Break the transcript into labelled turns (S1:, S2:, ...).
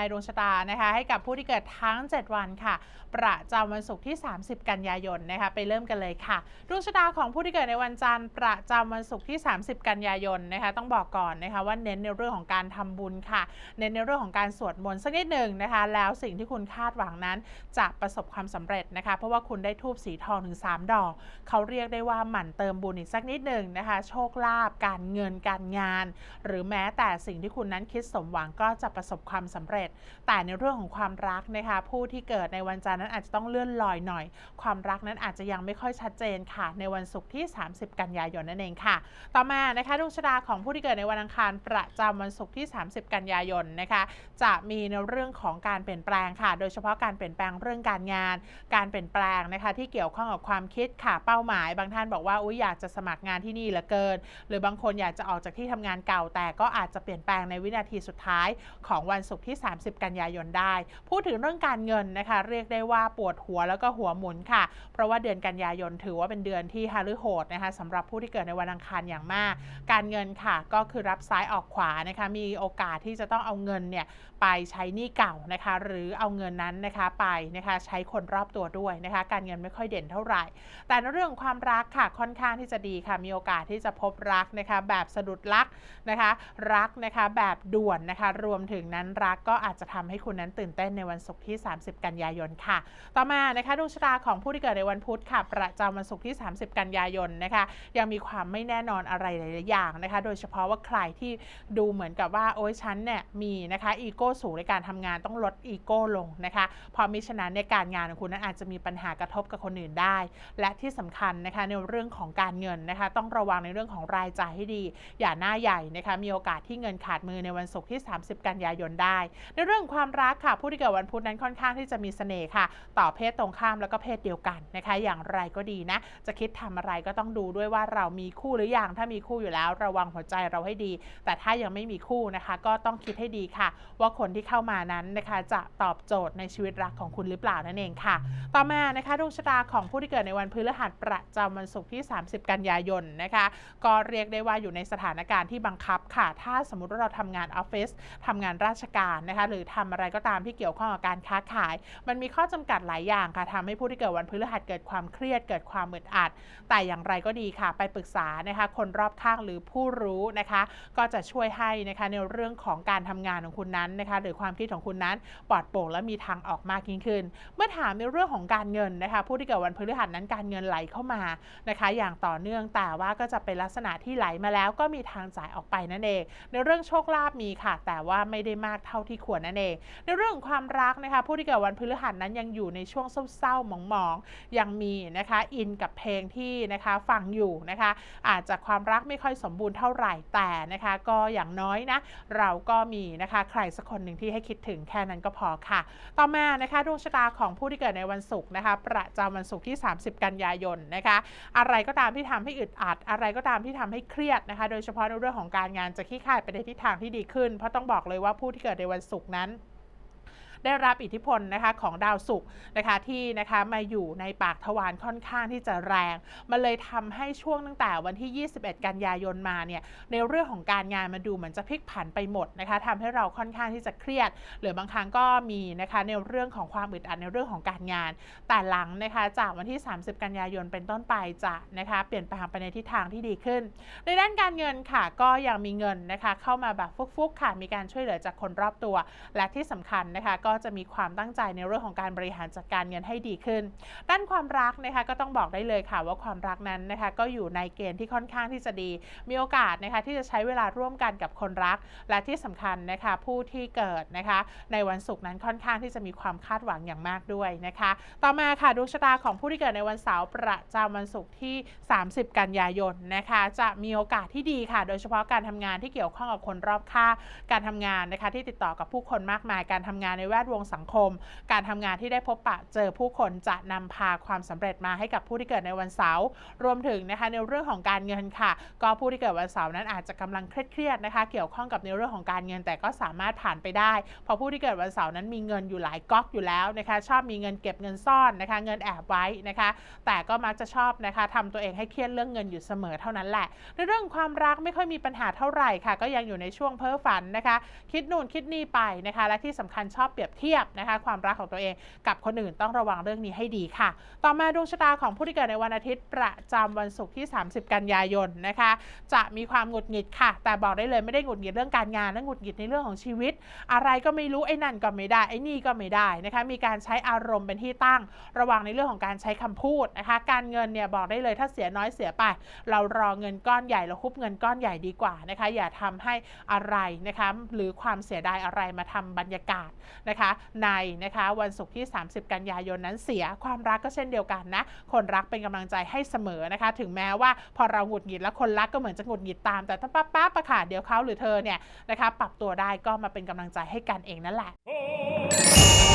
S1: ายดวงชะตานะคะ ให้กับผู้ที่เกิดทั้ง 7 วันค่ะ ประจำวันศุกร์ที่ 30 กันยายนนะคะ ไปเริ่มกันเลยค่ะ ดวงชะตาของผู้ที่เกิดในวันจันทร์ประจำวันศุกร์ที่ 30 กันยายนนะคะ ต้องบอกก่อนนะคะว่าเน้นในเรื่องของการทำบุญค่ะ เน้นในเรื่องของการสวดมนต์สักนิดหนึ่งนะคะ แล้วสิ่งที่คุณคาดหวังนั้นจะประสบความสำเร็จนะคะ เพราะว่าคุณได้ทูบสีทองถึง 3 ดอก เขาเรียกได้ว่าหมั่นเติมบุญอีกสักนิดหนึ่งนะคะ โชคลาภการเงินการงาน หรือแม้แต่สิ่งที่คุณนั้นคิดสมหวังก็จะประสบความสำเร็จแต่ในเรื่องของความรักนะคะผู้ที่เกิดในวันจันทร์นั้นอาจจะต้องเลื่อนลอยหน่อย ความรักนั้นอาจจะยังไม่ค่อยชัดเจนค่ะ ในวันศุกร์ที่ 30 กันยายนนั่นเองค่ะ ต่อมานะคะดวงชะตาของผู้ที่เกิดในวันอังคารประจำวันศุกร์ที่ 30 กันยายนนะคะจะมีในเรื่องของการเปลี่ยนแปลงค่ะ โดยเฉพาะการเปลี่ยนแปลงเรื่องการงาน การเปลี่ยนแปลงนะคะที่เกี่ยวข้องกับความคิดค่ะเป้าหมาย บางท่านบอกว่าอุ้ยอยากจะสมัครงานที่นี่เหลือเกิน หรือบางคนอยากจะออกจากที่ทำงานเก่าแต่ก็อาจจะเปลี่ยนแปลงในวินาทีสุดท้ายของวันศุกร์ที่ 30กันยายนได้ พูดถึงเรื่องการเงินนะคะ เรียกได้ว่าปวดหัวแล้วก็หัวหมุนค่ะ เพราะว่าเดือนกันยายนถือว่าเป็นเดือนที่ฮาฤโหดนะคะสำหรับผู้ที่เกิดในวันอังคารอย่างมาก การเงินค่ะก็คือรับซ้ายออกขวานะคะมีโอกาสที่จะต้องเอาเงินเนี่ยไปใช้หนี้เก่านะคะ หรือเอาเงินนั้นนะคะไปนะคะใช้คนรอบตัวด้วยนะคะ การเงินไม่ค่อยเด่นเท่าไหร่ แต่ในเรื่องของความรักค่ะค่อนข้างที่จะดีค่ะ มีโอกาสที่จะพบรักนะคะ แบบสะดุดรักนะคะ รักนะคะแบบด่วนนะคะ รวมถึงนั้นรักก็อาจจะทำให้คุณนั้นตื่นเต้นในวันศุกร์ที่ 30 กันยายนค่ะ ต่อมานะคะดวงชะตาของผู้ที่เกิดในวันพุธค่ะ ประจำวันศุกร์ที่ 30 กันยายนนะคะ ยังมีความไม่แน่นอนอะไรหลายๆอย่างนะคะ โดยเฉพาะว่าใครที่ดูเหมือนกับว่าโอ้ยฉันเนี่ยมีนะคะอีโก้สูงในการทำงานต้องลดอีโก้ลงนะคะเพราะมิฉะนั้นในการงานของคุณนั้นอาจจะมีปัญหากระทบกับคนอื่นได้ และที่สำคัญนะคะในเรื่องของการเงินนะคะ ต้องระวังในเรื่องของรายจ่ายให้ดี อย่าหน้าใหญ่นะคะมีโอกาสที่เงินขาดมือในวันศุกร์ที่ 30 กันยายนได้ ในเรื่องความรักค่ะ ผู้ที่เกิดวันพุธนั้นค่อนข้างที่จะมีเสน่ห์ค่ะ ต่อเพศตรงข้ามแล้วก็เพศเดียวกันนะคะ อย่างไรก็ดีนะ จะคิดทำอะไรก็ต้องดูด้วยว่าเรามีคู่หรืออยังถ้ามีคู่อยู่แล้ว ระวังหัวใจเราให้ดี แต่ถ้ายังไม่มีคู่นะคะ ก็ต้องคิดให้ดีค่ะ ว่าคนที่เข้ามานั้นนะคะ จะตอบโจทย์ในชีวิตรักของคุณหรือเปล่านั่นเองค่ะ ต่อมานะคะดวงชะตาของผู้ที่เกิดในวันพฤหัสประจำวันศุกร์ที่ 30 กันยายนนะคะ ก็เรียกได้ว่าอยู่ในสถานการณ์ที่บังคับค่ะ ถ้าสมมติว่าเราทำงานออฟฟิศทำงานราชการนะคะหรือทำอะไรก็ตามที่เกี่ยวข้องกับการค้าขาย มันมีข้อจำกัดหลายอย่างค่ะทำให้ผู้ที่เกิดวันพฤหัสเกิดความเครียดเกิดความอึดอัด แต่อย่างไรก็ดีค่ะ ไปปรึกษานะคะคนรอบข้างหรือผู้รู้นะคะ ก็จะช่วยให้นะคะในเรื่องของการทำงานของคุณนั้นนะคะหรือความคิดของคุณนั้นปลอดโปร่งและมีทางออกมากยิ่งขึ้น เมื่อถามในเรื่องของการเงินนะคะผู้ที่เกิดวันพฤหัสนั้นการเงินไหลเข้ามานะคะ อย่างต่อเนื่องแต่ว่าก็จะเป็นลักษณะที่ไหลมาแล้วก็มีทางจ่ายออกไปนั่นเอง ในเรื่องโชคลาภมีค่ะ แต่ว่าไม่ได้มากเท่าที่ควรนั่นเอง ในเรื่องของความรักนะคะผู้ที่เกิดวันพฤหัสนั้นยังอยู่ในช่วงเศร้าๆหมองๆยังมีนะคะอินกับเพลงที่นะคะฟังอยู่นะคะอาจจะความรักไม่ค่อยสมบูรณ์เท่าไหร่แต่นะคะก็อย่างน้อยนะเราก็มีนะคะใครสักคนหนึ่งที่ให้คิดถึงแค่นั้นก็พอค่ะ ต่อมานะคะดวงชะตาของผู้ที่เกิดในวันศุกร์นะคะประจำวันศุกร์ที่ 30 กันยายนนะคะอะไรก็ตามที่ทำให้อึดอัด อะไรก็ตามที่ทำให้เครียดนะคะ โดยเฉพาะในเรื่องของการงานจะขี้ข่ายไปในทิศทางที่ดีขึ้น เพราะต้องบอกเลยว่าผู้ที่เกิดในวันศุกร์นั้น ได้รับอิทธิพลนะคะของดาวศุกร์นะคะที่นะคะมาอยู่ในปากทวารค่อนข้างที่จะแรง มันเลยทำให้ช่วงตั้งแต่วันที่ 21 กันยายนมาเนี่ยในเรื่องของการงานมาดูเหมือนจะพลิกผันไปหมดนะคะทำให้เราค่อนข้างที่จะเครียด หรือบางครั้งก็มีนะคะในเรื่องของความอึดอัดในเรื่องของการงาน แต่หลังนะคะจากวันที่ 30 กันยายนเป็นต้นไปจะนะคะเปลี่ยนแปลงไปในทิศทางที่ดีขึ้น ในด้านการเงินค่ะก็ยังมีเงินนะคะเข้ามาแบบฟุกๆค่ะมีการช่วยเหลือจากคนรอบตัว และที่สำคัญนะคะก็็จะมีความตั้งใจในเรื่องของการบริหารจัดการเงินให้ดีขึ้น ด้านความรักนะคะก็ต้องบอกได้เลยค่ะว่าความรักนั้นนะคะก็อยู่ในเกณฑ์ที่ค่อนข้างที่จะดี มีโอกาสนะคะที่จะใช้เวลาร่วมกันกับคนรัก และที่สำคัญนะคะผู้ที่เกิดนะคะในวันศุกร์นั้นค่อนข้างที่จะมีความคาดหวังอย่างมากด้วยนะคะ ต่อมาค่ะดวงชะตาของผู้ที่เกิดในวันเสาร์ประจำวันศุกร์ที่ 30 กันยายนนะคะจะมีโอกาสที่ดีค่ะ โดยเฉพาะการทำงานที่เกี่ยวข้องกับคนรอบข้างการทำงานนะคะที่ติดต่อกับผู้คนมากมายการทำงานในแวดวงสังคม การทำงานที่ได้พบปะเจอผู้คนจะนำพาความสำเร็จมาให้กับผู้ที่เกิดในวันเสาร์รวมถึงนะคะในเรื่องของการเงินค่ะ ก็ผู้ที่เกิดวันเสาร์นั้นอาจจะกำลังเครียดๆนะคะ เกี่ยวข้องกับในเรื่องของการเงินแต่ก็สามารถผ่านไปได้เพราะผู้ที่เกิดวันเสาร์นั้นมีเงินอยู่หลายก๊อกอยู่แล้วนะคะ ชอบมีเงินเก็บเงินซ่อนนะคะ เงินแอบไว้นะคะ แต่ก็มักจะชอบนะคะทำตัวเองให้เครียดเรื่องเงินอยู่เสมอเท่านั้นแหละ ในเรื่องความรักไม่ค่อยมีปัญหาเท่าไหร่ค่ะ ก็ยังอยู่ในช่วงเพ้อฝันนะคะ คิดนู่นคิดนี่ไปนะคะ และที่สำคัญชอบเปรียบเทียบนะคะความรักของตัวเองกับคนอื่นต้องระวังเรื่องนี้ให้ดีค่ะ ต่อมาดวงชะตาของผู้ที่เกิดในวันอาทิตย์ประจำวันศุกร์ที่ 30 กันยายนนะคะ จะมีความหงุดหงิดค่ะ แต่บอกได้เลยไม่ได้หงุดหงิดเรื่องการงานและหงุดหงิดในเรื่องของชีวิต อะไรก็ไม่รู้ไอ้นั่นก็ไม่ได้ไอ้นี่ก็ไม่ได้นะคะมีการใช้อารมณ์เป็นที่ตั้ง ระวังในเรื่องของการใช้คำพูดนะคะ การเงินเนี่ยบอกได้เลยถ้าเสียน้อยเสียไป เรารอเงินก้อนใหญ่เราคุบเงินก้อนใหญ่ดีกว่านะคะ อย่าทำให้อะไรนะคะหรือความเสียดายอะไรมาทำบรรยากาศนะคะในนะคะวันศุกร์ที่ 30 กันยายนนั้นเสียความรักก็เช่นเดียวกันนะ คนรักเป็นกำลังใจให้เสมอนะคะ ถึงแม้ว่าพอเราหงุดหงิดแล้วคนรักก็เหมือนจะหงุดหงิดตาม แต่ถ้าป้าป้าประค่ะเดี๋ยวเขาหรือเธอเนี่ยนะคะปรับตัวได้ก็มาเป็นกำลังใจให้กันเองนั่นแหละ
S2: Oh